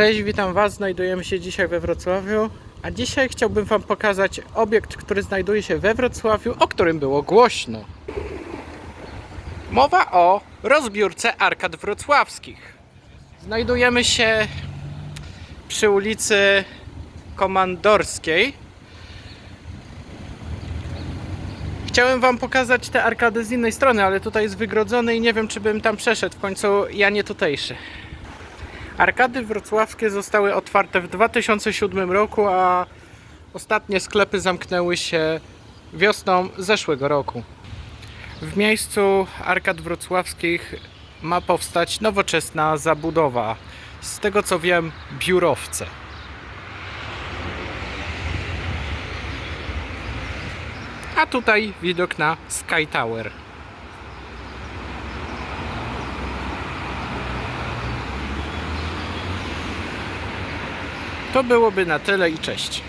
Cześć, witam Was. Znajdujemy się dzisiaj we Wrocławiu, a dzisiaj chciałbym Wam pokazać obiekt, który znajduje się we Wrocławiu, o którym było głośno. Mowa o rozbiórce arkad wrocławskich. Znajdujemy się przy ulicy Komandorskiej. Chciałem Wam pokazać te arkady z innej strony, ale tutaj jest wygrodzony i nie wiem, czy bym tam przeszedł. W końcu ja nie tutejszy. Arkady wrocławskie zostały otwarte w 2007 roku, a ostatnie sklepy zamknęły się wiosną zeszłego roku. W miejscu arkad wrocławskich ma powstać nowoczesna zabudowa. Z tego co wiem, biurowce. A tutaj widok na Sky Tower. To byłoby na tyle i cześć.